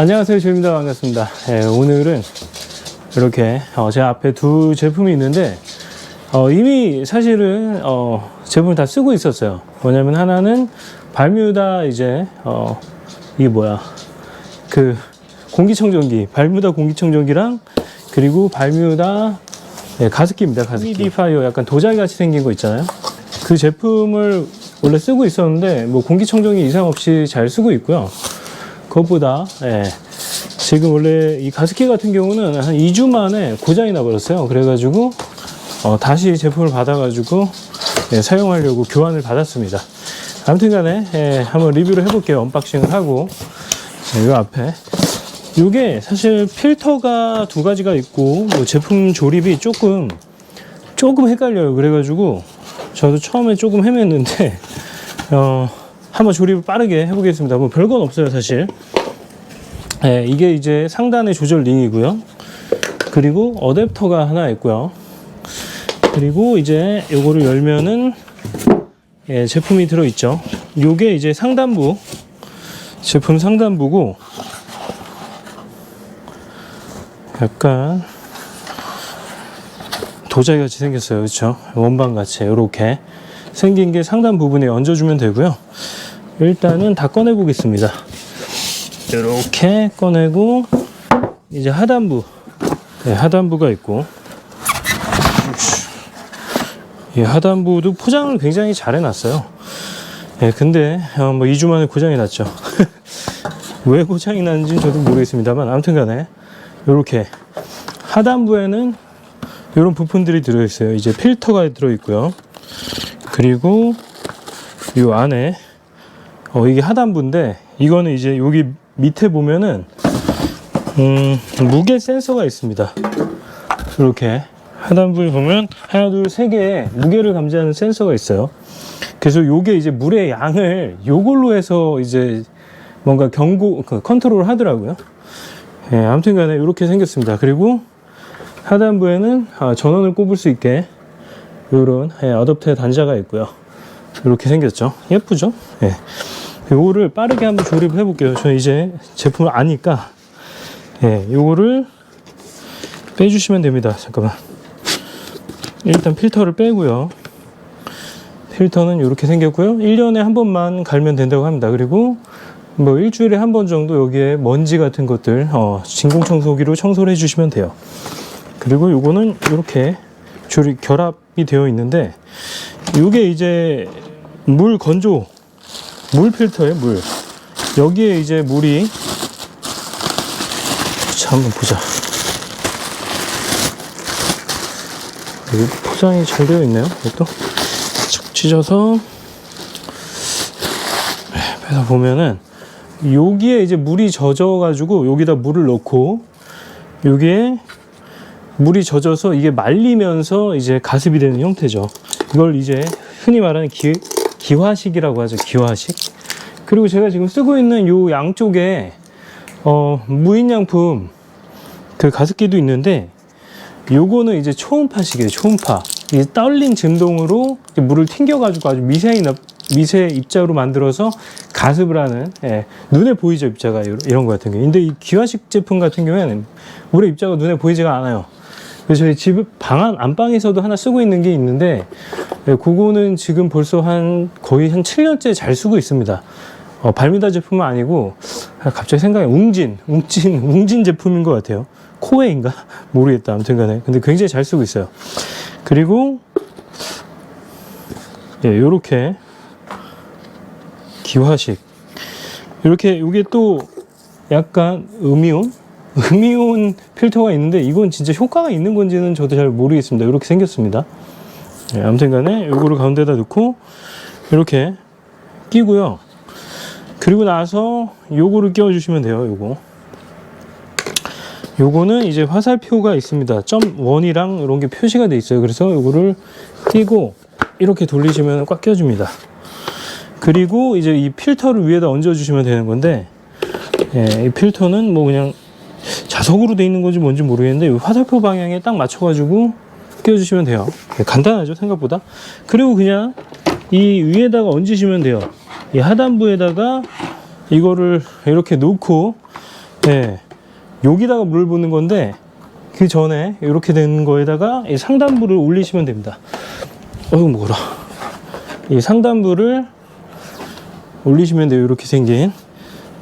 안녕하세요. 조입니다. 반갑습니다. 예, 오늘은 이렇게 어, 제 앞에 두 제품이 있는데 어, 이미 사실은 어, 제품을 다 쓰고 있었어요. 뭐냐면 하나는 발뮤다 이제 어, 이게 뭐야 그 공기청정기 발뮤다 공기청정기랑 그리고 발뮤다 예, 가습기입니다. 가습기. 미디파이어 약간 도자기 같이 생긴 거 있잖아요. 그 제품을 원래 쓰고 있었는데 뭐 공기청정기 이상 없이 잘 쓰고 있고요. 그것보다 예, 지금 원래 이 가습기 같은 경우는 한 2주 만에 고장이 나버렸어요. 그래가지고 어, 다시 제품을 받아가지고 예, 사용하려고 교환을 받았습니다. 아무튼간에 예, 한번 리뷰를 해볼게요. 언박싱을 하고 이 앞에 이게 사실 필터가 두 가지가 있고 뭐 제품 조립이 조금 조금 헷갈려요. 그래가지고 저도 처음에 조금 헤맸는데 어, 한번 조립을 빠르게 해보겠습니다. 뭐 별건 없어요, 사실. 네, 이게 이제 상단의 조절 링이고요. 그리고 어댑터가 하나 있고요. 그리고 이제 요거를 열면은 예, 제품이 들어있죠. 요게 이제 상단부 제품 상단부고 약간 도자기 같이 생겼어요. 그렇죠? 원반 같이 이렇게 생긴 게 상단 부분에 얹어주면 되고요. 일단은 다 꺼내 보겠습니다. 이렇게 꺼내고 이제 하단부 네, 하단부가 있고 이 하단부도 포장을 굉장히 잘 해놨어요. 예, 근데 어, 뭐 2주 만에 고장이 났죠. 왜 고장이 났는지 저도 모르겠습니다만 아무튼간에 이렇게 하단부에는 이런 부품들이 들어있어요. 이제 필터가 들어있고요. 그리고 이 안에 어, 이게 하단부인데 이거는 이제 여기 밑에 보면은 음, 무게 센서가 있습니다. 이렇게 하단부에 보면 하나 둘 세 개의 무게를 감지하는 센서가 있어요. 그래서 요게 이제 물의 양을 요걸로 해서 이제 뭔가 경고 그 컨트롤 하더라고요. 예, 아무튼 간에 이렇게 생겼습니다. 그리고 하단부에는 아, 전원을 꼽을 수 있게 이런 예, 어댑터 단자가 있고요. 이렇게 생겼죠. 예쁘죠? 예. 요거를 빠르게 한번 조립을 해 볼게요. 저 이제 제품을 아니까 예, 요거를 빼주시면 됩니다. 잠깐만. 일단 필터를 빼고요. 필터는 이렇게 생겼고요. 1년에 한 번만 갈면 된다고 합니다. 그리고 뭐 일주일에 한 번 정도 여기에 먼지 같은 것들 어, 진공청소기로 청소를 해주시면 돼요. 그리고 요거는 이렇게 조리 결합이 되어 있는데 이게 이제 물 건조 물 필터에 물. 여기에 이제 물이. 자 한번 보자. 여기 포장이 잘 되어 있네요 이것도. 착 찢어서. 그래서 보면은 여기에 이제 물이 젖어 가지고 여기다 물을 넣고 여기에 물이 젖어서 이게 말리면서 이제 가습이 되는 형태죠. 이걸 이제 흔히 말하는 기, 기화식이라고 하죠. 기화식. 그리고 제가 지금 쓰고 있는 요 양쪽에 어, 무인양품 그 가습기도 있는데 요거는 이제 초음파식이에요. 초음파. 이 떨린 진동으로 이제 물을 튕겨가지고 아주 미세히 나- 미세 입자로 만들어서 가습을 하는 예, 눈에 보이죠 입자가 이런 거 같은 경우. 근데 이 기화식 제품 같은 경우에는 물의 입자가 눈에 보이지가 않아요. 그래서 저희 집 방안 안방에서도 하나 쓰고 있는 게 있는데 예, 그거는 지금 벌써 한 거의 한 7년째 잘 쓰고 있습니다. 어, 발미다 제품은 아니고 아, 갑자기 생각이 웅진, 웅진, 웅진 제품인 것 같아요. 코웨인가 모르겠다. 아무튼간에 근데 굉장히 잘 쓰고 있어요. 그리고 예, 요렇게 기화식 이렇게 이게 또 약간 음이온 음이온 필터가 있는데 이건 진짜 효과가 있는 건지는 저도 잘 모르겠습니다. 이렇게 생겼습니다. 예, 아무튼간에 요거를 가운데다 넣고 이렇게 끼고요. 그리고 나서 요거를 끼워주시면 돼요. 요거. 요거는 이제 화살표가 있습니다. 점 원이랑 이런 게 표시가 돼 있어요. 그래서 요거를 끼고 이렇게 돌리시면 꽉 껴줍니다. 그리고 이제 이 필터를 위에다 얹어주시면 되는 건데, 예, 이 필터는 뭐 그냥 자석으로 돼 있는 건지 뭔지 모르겠는데, 이 화살표 방향에 딱 맞춰가지고 끼워주시면 돼요. 예, 간단하죠, 생각보다. 그리고 그냥 이 위에다가 얹으시면 돼요. 이 하단부에다가 이거를 이렇게 놓고 예, 여기다가 물을 붓는 건데 그 전에 이렇게 된 거에다가 이 상단부를 올리시면 됩니다. 어이구 뭐라. 이 상단부를 올리시면 돼요. 이렇게 생긴.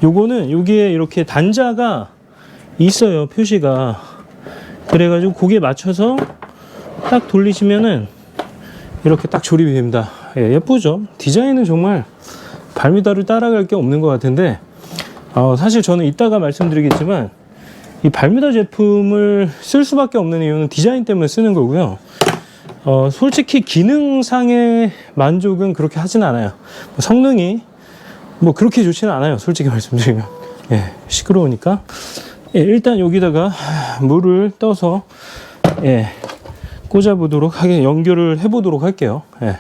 요거는 여기에 이렇게 단자가 있어요. 표시가. 그래가지고 거기에 맞춰서 딱 돌리시면은 이렇게 딱 조립이 됩니다. 예, 예쁘죠? 디자인은 정말 발미다를 따라갈 게 없는 것 같은데 어, 사실 저는 이따가 말씀드리겠지만 이 발미다 제품을 쓸 수밖에 없는 이유는 디자인 때문에 쓰는 거고요. 어, 솔직히 기능상의 만족은 그렇게 하진 않아요. 뭐 성능이 뭐 그렇게 좋지는 않아요. 솔직히 말씀드리면. 예, 시끄러우니까. 예, 일단 여기다가 물을 떠서 예, 꽂아보도록 하게 연결을 해보도록 할게요. 예.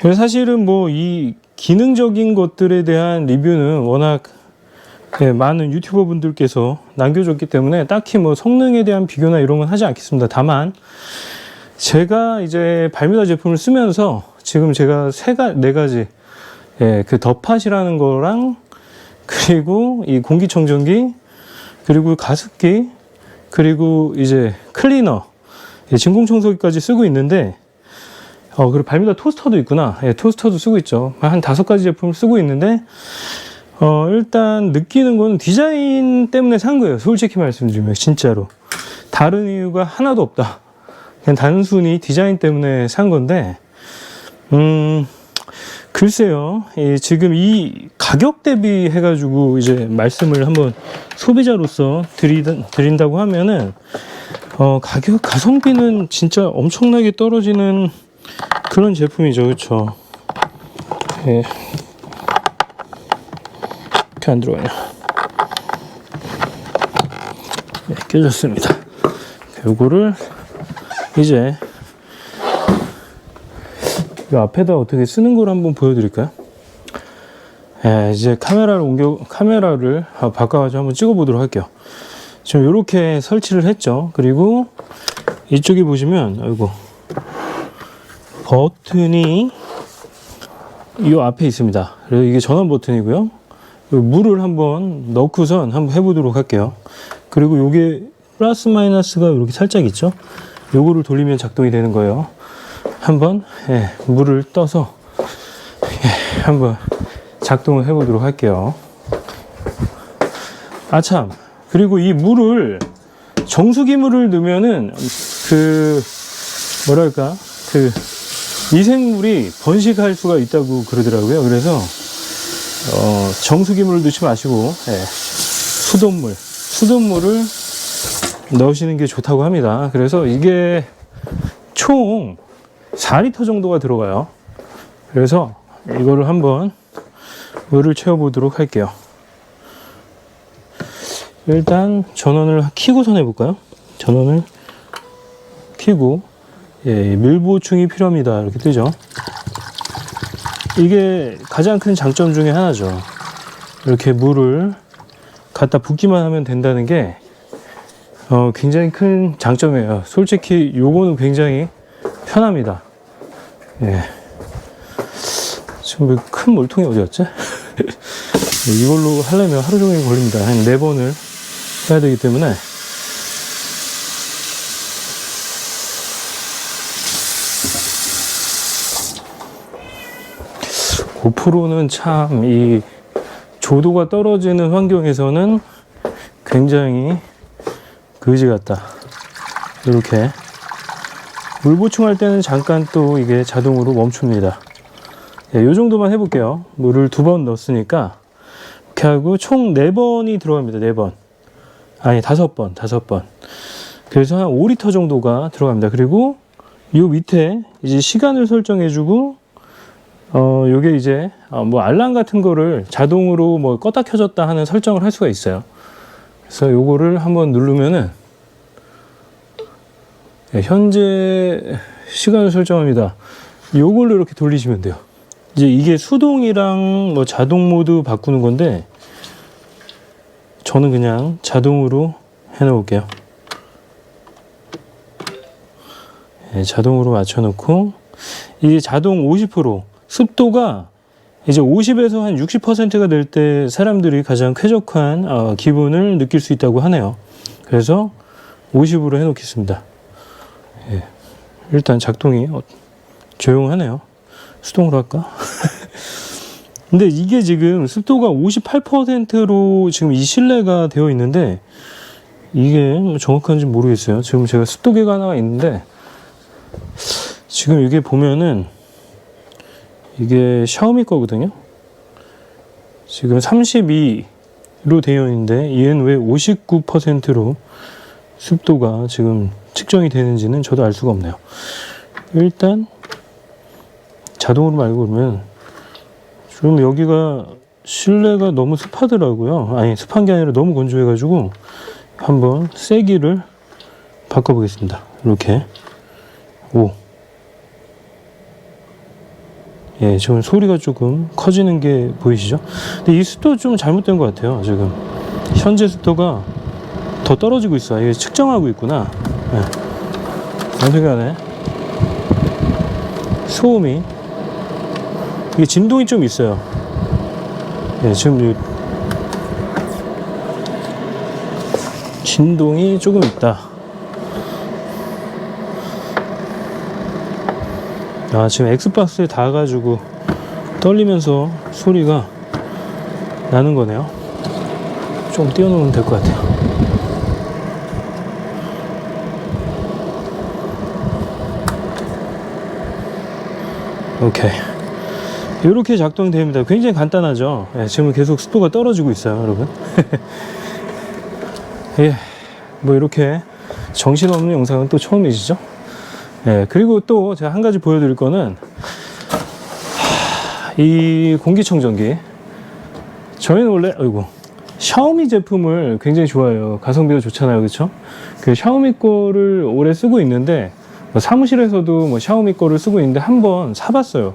그래서 사실은 뭐 이 기능적인 것들에 대한 리뷰는 워낙 예, 많은 유튜버 분들께서 남겨줬기 때문에 딱히 뭐 성능에 대한 비교나 이런 건 하지 않겠습니다. 다만 제가 이제 발미다 제품을 쓰면서 지금 제가 세 가, 네 가지 예, 그 덧팟이라는 거랑 그리고 이 공기청정기 그리고 가습기 그리고 이제 클리너 예, 진공청소기까지 쓰고 있는데 어 그리고 발미다 토스터도 있구나. 예, 토스터도 쓰고 있죠. 한 다섯 가지 제품을 쓰고 있는데 어 일단 느끼는 거는 디자인 때문에 산 거예요. 솔직히 말씀드리면 진짜로. 다른 이유가 하나도 없다. 그냥 단순히 디자인 때문에 산 건데 음 글쎄요 예, 지금 이 가격 대비 해가지고 이제 말씀을 한번 소비자로서 드리, 드린다고 하면은 어, 가격 가성비는 진짜 엄청나게 떨어지는 그런 제품이죠, 그렇죠? 예. 이렇게 안 들어가냐? 네, 깨졌습니다. 요거를 이제 이 앞에다 어떻게 쓰는 걸 한번 보여드릴까요? 예, 이제 카메라를 옮겨 카메라를 아, 바꿔가지고 한번 찍어보도록 할게요. 지금 이렇게 설치를 했죠. 그리고 이쪽에 보시면 아이고 버튼이 이 앞에 있습니다. 그리고 이게 전원 버튼이고요. 요 물을 한번 넣고선 한번 해보도록 할게요. 그리고 요게 플러스 마이너스가 이렇게 살짝 있죠. 요거를 돌리면 작동이 되는 거예요. 한번 예, 물을 떠서 예, 한번 작동을 해보도록 할게요. 아참 그리고 이 물을 정수기 물을 넣으면은 그 뭐랄까 그 미생물이 번식할 수가 있다고 그러더라고요. 그래서 어, 정수기 물을 넣지 마시고 예, 수돗물 수돗물을 넣으시는 게 좋다고 합니다. 그래서 이게 총 4리터 정도가 들어가요. 그래서 이거를 한번 물을 채워보도록 할게요. 일단 전원을 켜고선 해 볼까요? 전원을 켜고 예, 밀보충이 필요합니다. 이렇게 뜨죠. 이게 가장 큰 장점 중에 하나죠. 이렇게 물을 갖다 붓기만 하면 된다는 게 어, 굉장히 큰 장점이에요. 솔직히 요거는 굉장히 편합니다. 예. 지금 그큰 물통이 어디였지? 이걸로 하려면 하루 종일 걸립니다. 한 네 번을 해야 되기 때문에. 고프로는 참 이 조도가 떨어지는 환경에서는 굉장히 그지 같다. 이렇게 물 보충할 때는 잠깐 또 이게 자동으로 멈춥니다. 예, 요 정도만 해볼게요. 물을 두 번 넣었으니까 이렇게 하고 총 네 번이 들어갑니다. 네 번. 아니 다섯 번, 다섯 번. 그래서 한 5리터 정도가 들어갑니다. 그리고 요 밑에 이제 시간을 설정해주고 어 요게 이제 어, 뭐 알람 같은 거를 자동으로 뭐 껐다 켜졌다 하는 설정을 할 수가 있어요. 그래서 요거를 한번 누르면은 예, 현재 시간을 설정합니다. 요걸로 이렇게 돌리시면 돼요. 이제 이게 수동이랑 뭐 자동 모드 바꾸는 건데 저는 그냥 자동으로 해놓을게요. 예, 자동으로 맞춰놓고 이게 자동 50% 습도가 이제 50에서 한 60%가 될 때 사람들이 가장 쾌적한 어, 기분을 느낄 수 있다고 하네요. 그래서 50으로 해놓겠습니다. 예. 일단 작동이 어, 조용하네요. 수동으로 할까? 근데 이게 지금 습도가 58%로 지금 이 실내가 되어 있는데 이게 뭐 정확한지 모르겠어요. 지금 제가 습도계가 하나가 있는데 지금 이게 보면은 이게 샤오미 거거든요. 지금 32로 되어 있는데 얘는 왜 59%로 습도가 지금 측정이 되는지는 저도 알 수가 없네요. 일단 자동으로 말고 그러면 좀 여기가 실내가 너무 습하더라고요. 아니 습한 게 아니라 너무 건조해가지고 한번 세기를 바꿔보겠습니다. 이렇게 5 예, 지금 소리가 조금 커지는 게 보이시죠? 근데 이 습도 좀 잘못된 것 같아요, 지금. 현재 습도가 더 떨어지고 있어. 이게 측정하고 있구나. 예. 아무튼 간에, 소음이, 이게 진동이 좀 있어요. 예, 지금 이 진동이 조금 있다. 아, 지금 엑스박스에 닿아가지고 떨리면서 소리가 나는 거네요. 좀 띄워놓으면 될 것 같아요. 오케이. 이렇게 작동됩니다. 굉장히 간단하죠. 예, 지금 계속 습도가 떨어지고 있어요, 여러분. 예, 뭐 이렇게 정신없는 영상은 또 처음이시죠? 예, 그리고 또 제가 한 가지 보여드릴 거는 하, 이 공기청정기. 저희는 원래 아이고 샤오미 제품을 굉장히 좋아해요. 가성비가 좋잖아요, 그렇죠? 그 샤오미 거를 오래 쓰고 있는데 뭐 사무실에서도 뭐 샤오미 거를 쓰고 있는데 한 번 사봤어요.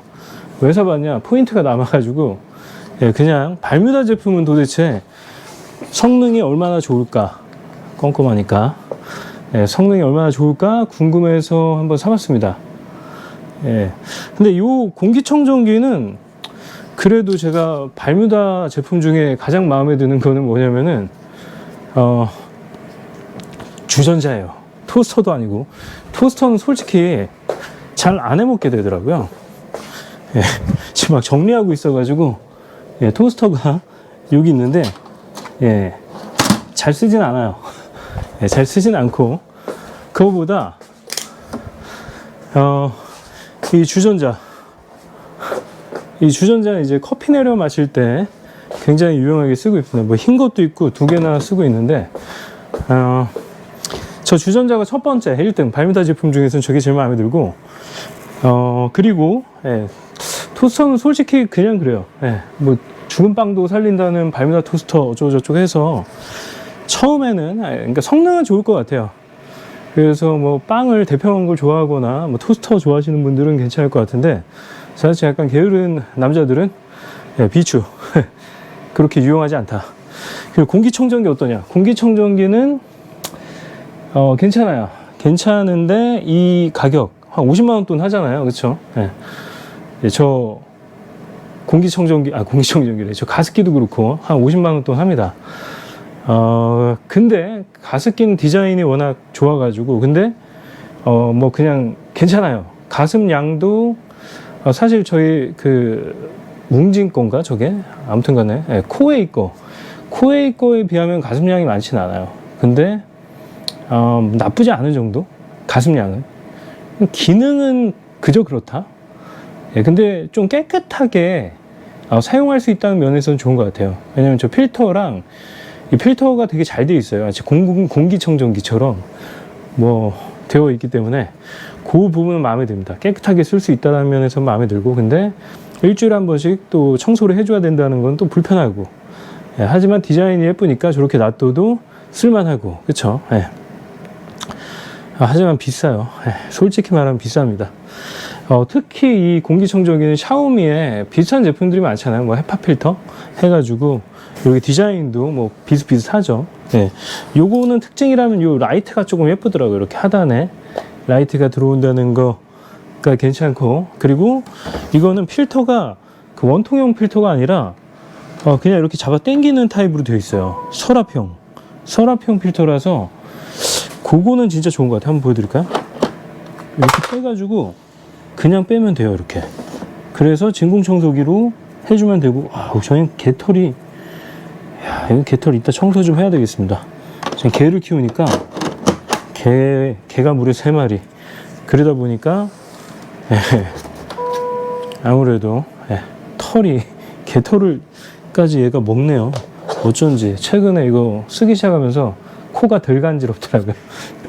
왜 사봤냐? 포인트가 남아가지고 예, 그냥 발뮤다 제품은 도대체 성능이 얼마나 좋을까? 껌껌하니까 예, 성능이 얼마나 좋을까 궁금해서 한번 사봤습니다. 예. 근데 이 공기청정기는 그래도 제가 발뮤다 제품 중에 가장 마음에 드는 거는 뭐냐면은 어, 주전자예요. 토스터도 아니고 토스터는 솔직히 잘 안 해먹게 되더라고요. 예, 지금 막 정리하고 있어가지고 예, 토스터가 여기 있는데 예, 잘 쓰진 않아요. 예, 잘 쓰진 않고 그거보다 어, 이 주전자 이 주전자는 이제 커피 내려 마실 때 굉장히 유용하게 쓰고 있습니다. 뭐 흰 것도 있고 두 개나 쓰고 있는데 어, 저 주전자가 첫 번째 1등 발미다 제품 중에서는 저게 제일 마음에 들고 어 그리고 예, 토스터는 솔직히 그냥 그래요. 예, 뭐 죽은 빵도 살린다는 발미다 토스터 어쩌고저쩌고 해서 처음에는 아, 그러니까 성능은 좋을 것 같아요. 그래서 뭐 빵을 대평한 걸 좋아하거나 뭐 토스터 좋아하시는 분들은 괜찮을 것 같은데 사실 약간 게으른 남자들은 예, 비추 그렇게 유용하지 않다. 그리고 공기청정기 어떠냐? 공기청정기는 어, 괜찮아요. 괜찮은데 이 가격 한 50만 원 돈 하잖아요, 그렇죠? 예. 예, 저 공기청정기 아 공기청정기래. 저 가습기도 그렇고 한 50만 원 돈 합니다. 어, 근데 가습기는 디자인이 워낙 좋아 가지고, 근데, 어, 뭐 그냥 괜찮아요. 가습 양도, 어, 사실 저희 그, 뭉진 건가, 저게? 아무튼 간에, 예, 코웨이 거. 코웨이 거에 비하면 가습량이 많지는 않아요. 근데, 어, 나쁘지 않은 정도? 가습량은. 기능은 그저 그렇다? 예, 근데 좀 깨끗하게 어, 사용할 수 있다는 면에서는 좋은 것 같아요. 왜냐면 저 필터랑 이 필터가 되게 잘 되어 있어요. 공, 공기청정기처럼 뭐 되어 있기 때문에 그 부분은 마음에 듭니다. 깨끗하게 쓸 수 있다는 면에서 마음에 들고 근데 일주일에 한 번씩 또 청소를 해줘야 된다는 건 또 불편하고 예, 하지만 디자인이 예쁘니까 저렇게 놔둬도 쓸만하고 그쵸? 예. 아, 하지만 비싸요. 예, 솔직히 말하면 비쌉니다. 어, 특히 이 공기청정기는 샤오미에 비슷한 제품들이 많잖아요. 뭐 헤파 필터 해가지고 여기 디자인도 뭐 비슷비슷하죠. 예. 요거는 특징이라면 요 라이트가 조금 예쁘더라고요. 이렇게 하단에 라이트가 들어온다는 거가 괜찮고 그리고 이거는 필터가 그그 원통형 필터가 아니라 어, 그냥 이렇게 잡아 당기는 타입으로 되어 있어요. 서랍형. 서랍형 필터라서 그거는 진짜 좋은 것 같아요. 한번 보여드릴까요? 이렇게 빼가지고 그냥 빼면 돼요. 이렇게. 그래서 진공청소기로 해주면 되고, 아, 저희는 개털이, 야, 이거 개털 이따 청소 좀 해야 되겠습니다. 지금 개를 키우니까 개, 개가 무려 세 마리. 그러다 보니까, 예, 아무래도, 예, 털이, 개털을까지 얘가 먹네요. 어쩐지. 최근에 이거 쓰기 시작하면서 코가 덜 간지럽더라고요.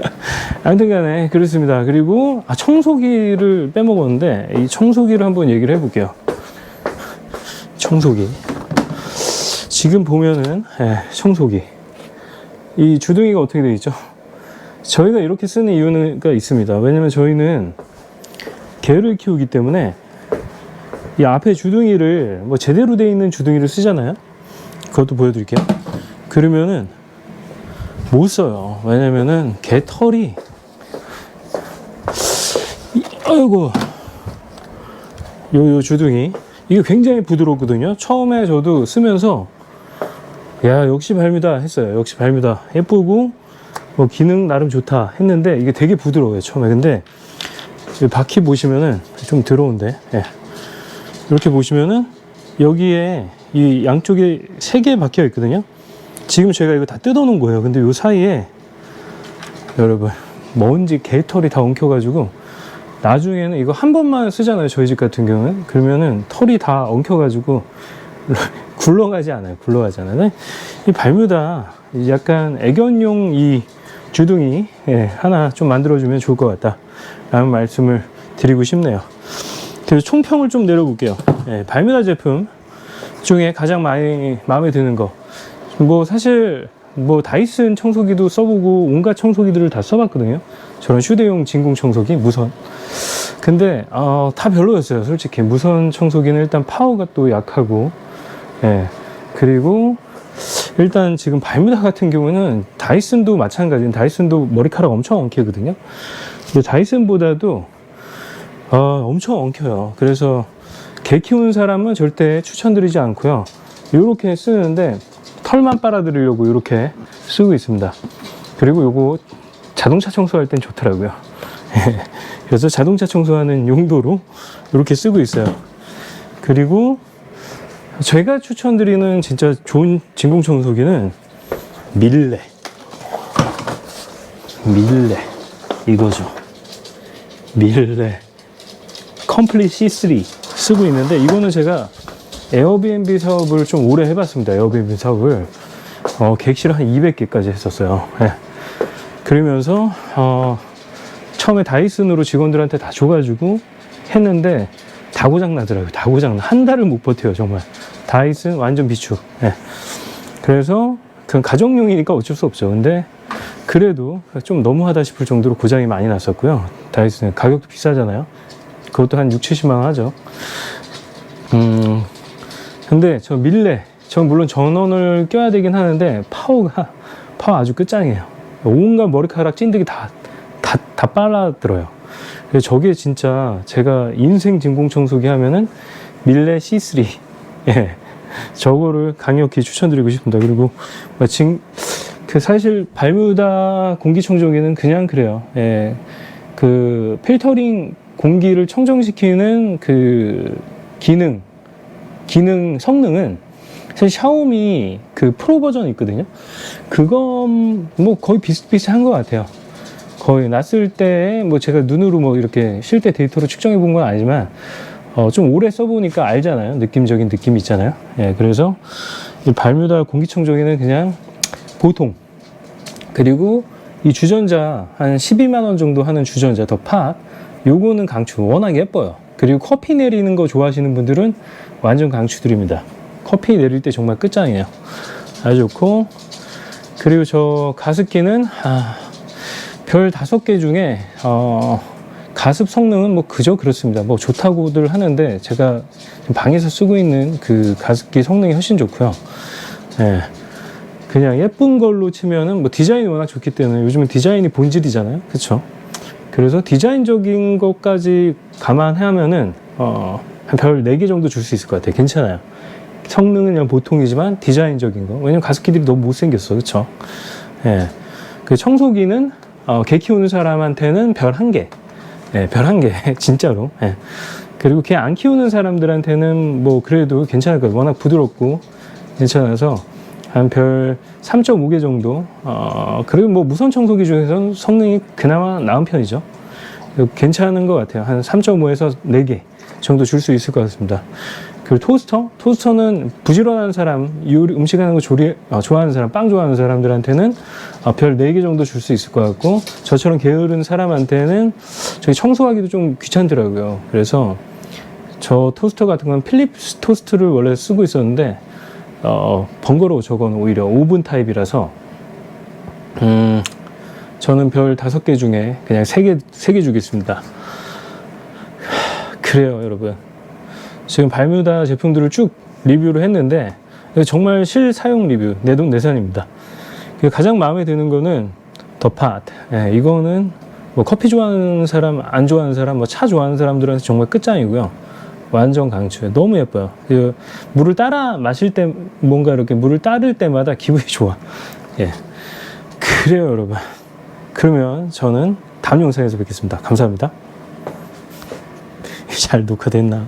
아무튼 간에 그렇습니다. 그리고 아, 청소기를 빼먹었는데 이 청소기를 한번 얘기를 해볼게요. 청소기. 지금 보면은 예, 청소기. 이 주둥이가 어떻게 되어 있죠? 저희가 이렇게 쓰는 이유가 있습니다. 왜냐면 저희는 개를 키우기 때문에 이 앞에 주둥이를 뭐 제대로 되어 있는 주둥이를 쓰잖아요. 그것도 보여드릴게요. 그러면은 못 써요. 왜냐면은 개 털이 이- 아이고 요, 요 주둥이 이게 굉장히 부드럽거든요. 처음에 저도 쓰면서 야 역시 발뮤다 했어요. 역시 발뮤다 예쁘고 뭐 기능 나름 좋다 했는데 이게 되게 부드러워요 처음에. 근데 이 바퀴 보시면은 좀 더러운데 예. 이렇게 보시면은 여기에 이 양쪽에 세 개 박혀 있거든요. 지금 제가 이거 다 뜯어놓은 거예요. 근데 요 사이에 여러분 먼지 개털이 다 엉켜가지고 나중에는 이거 한 번만 쓰잖아요. 저희 집 같은 경우는 그러면은 털이 다 엉켜가지고 굴러가지 않아요. 굴러가지 않아요. 이 발뮤다 이 약간 애견용 이 주둥이 예, 하나 좀 만들어주면 좋을 것 같다 라는 말씀을 드리고 싶네요. 그래서 총평을 좀 내려볼게요. 예, 발뮤다 제품 중에 가장 많이 마음에 드는 거. 뭐 사실 뭐 다이슨 청소기도 써보고 온갖 청소기들을 다 써봤거든요. 저런 휴대용 진공 청소기 무선. 근데 어, 다 별로였어요. 솔직히 무선 청소기는 일단 파워가 또 약하고, 예 그리고 일단 지금 발뮤다 같은 경우는 다이슨도 마찬가지인 다이슨도 머리카락 엄청 엉키거든요. 근데 다이슨보다도 어, 엄청 엉켜요. 그래서 개 키우는 사람은 절대 추천드리지 않고요. 이렇게 쓰는데 털만 빨아들이려고 이렇게 쓰고 있습니다. 그리고 요거 자동차 청소할 땐 좋더라고요. 예. 그래서 자동차 청소하는 용도로 이렇게 쓰고 있어요. 그리고 제가 추천드리는 진짜 좋은 진공 청소기는 밀레. 밀레. 이거죠. 밀레. 컴플릿 C3 쓰고 있는데 이거는 제가 에어비앤비 사업을 좀 오래 해봤습니다. 에어비앤비 사업을 어, 객실 한 200개까지 했었어요. 예. 그러면서 어, 처음에 다이슨으로 직원들한테 다 줘가지고 했는데 다 고장 나더라고요. 다 고장 나. 한 달을 못 버텨요, 정말. 다이슨 완전 비축. 예. 그래서 그건 가정용이니까 어쩔 수 없죠. 근데 그래도 좀 너무하다 싶을 정도로 고장이 많이 났었고요. 다이슨 가격도 비싸잖아요. 그것도 한 6, 70만 원 하죠. 음, 근데 저 밀레, 저 물론 전원을 껴야 되긴 하는데 파워가, 파워 아주 끝장이에요. 온갖 머리카락 찐득이 다, 다, 다 빨아들어요. 그래서 저게 진짜 제가 인생 진공청소기 하면은 밀레 C3. 예. 저거를 강력히 추천드리고 싶습니다. 그리고 뭐 진, 그 사실 발뮤다 공기청정기는 그냥 그래요. 예. 그 필터링 공기를 청정시키는 그 기능, 기능 성능은 사실 샤오미 그 프로 버전 있거든요. 그건 뭐 거의 비슷비슷한 것 같아요. 거의 놨을 때 뭐 제가 눈으로 뭐 이렇게 실제 데이터로 측정해 본 건 아니지만 어, 좀 오래 써보니까 알잖아요. 느낌적인 느낌이 있잖아요. 예, 그래서 이 발뮤다 공기청정기는 그냥 보통 그리고 이 주전자 한 12만 원 정도 하는 주전자 더 팟 요거는 강추 워낙 예뻐요 그리고 커피 내리는 거 좋아하시는 분들은 완전 강추드립니다 커피 내릴 때 정말 끝장이에요 아주 좋고 그리고 저 가습기는 아, 별 다섯 개 중에 어, 가습 성능은 뭐 그저 그렇습니다 뭐 좋다고들 하는데 제가 방에서 쓰고 있는 그 가습기 성능이 훨씬 좋고요 예. 그냥 예쁜 걸로 치면은 뭐 디자인이 워낙 좋기 때문에 요즘은 디자인이 본질이잖아요. 그렇죠? 그래서 디자인적인 것까지 감안하면은 어 4개 정도 줄 수 있을 것 같아요. 괜찮아요. 성능은 그냥 보통이지만 디자인적인 거. 왜냐면 가습기들이 너무 못생겼어. 그쵸? 예. 그 청소기는 어, 개 키우는 사람한테는 별 한 개. 예, 별 한 개. 진짜로. 예. 그리고 개 안 키우는 사람들한테는 뭐 그래도 괜찮을 거예요. 워낙 부드럽고 괜찮아서 한 별 3.5개 정도. 어, 그리고 뭐 무선 청소기 중에서는 성능이 그나마 나은 편이죠. 괜찮은 것 같아요. 한 3.5에서 4개 정도 줄 수 있을 것 같습니다. 그리고 토스터? 토스터는 부지런한 사람, 요리, 음식하는 거 조리, 어, 좋아하는 사람, 빵 좋아하는 사람들한테는 어, 별 4개 정도 줄 수 있을 것 같고, 저처럼 게으른 사람한테는 저기 청소하기도 좀 귀찮더라고요. 그래서 저 토스터 같은 건 필립스 토스트를 원래 쓰고 있었는데, 어, 번거로워, 저건 오히려 오븐 타입이라서, 음, 저는 별 다섯 개 중에 그냥 세 개, 세 개 주겠습니다. 그래요, 여러분. 지금 발뮤다 제품들을 쭉 리뷰를 했는데, 정말 실사용 리뷰, 내 돈 내산입니다. 그 가장 마음에 드는 거는 더 팟. 예, 이거는 뭐 커피 좋아하는 사람, 안 좋아하는 사람, 뭐 차 좋아하는 사람들한테 정말 끝장이고요. 완전 강추해. 너무 예뻐요. 그 물을 따라 마실 때 뭔가 이렇게 물을 따를 때마다 기분이 좋아. 예. 그래요, 여러분. 그러면 저는 다음 영상에서 뵙겠습니다. 감사합니다. 잘 녹화됐나?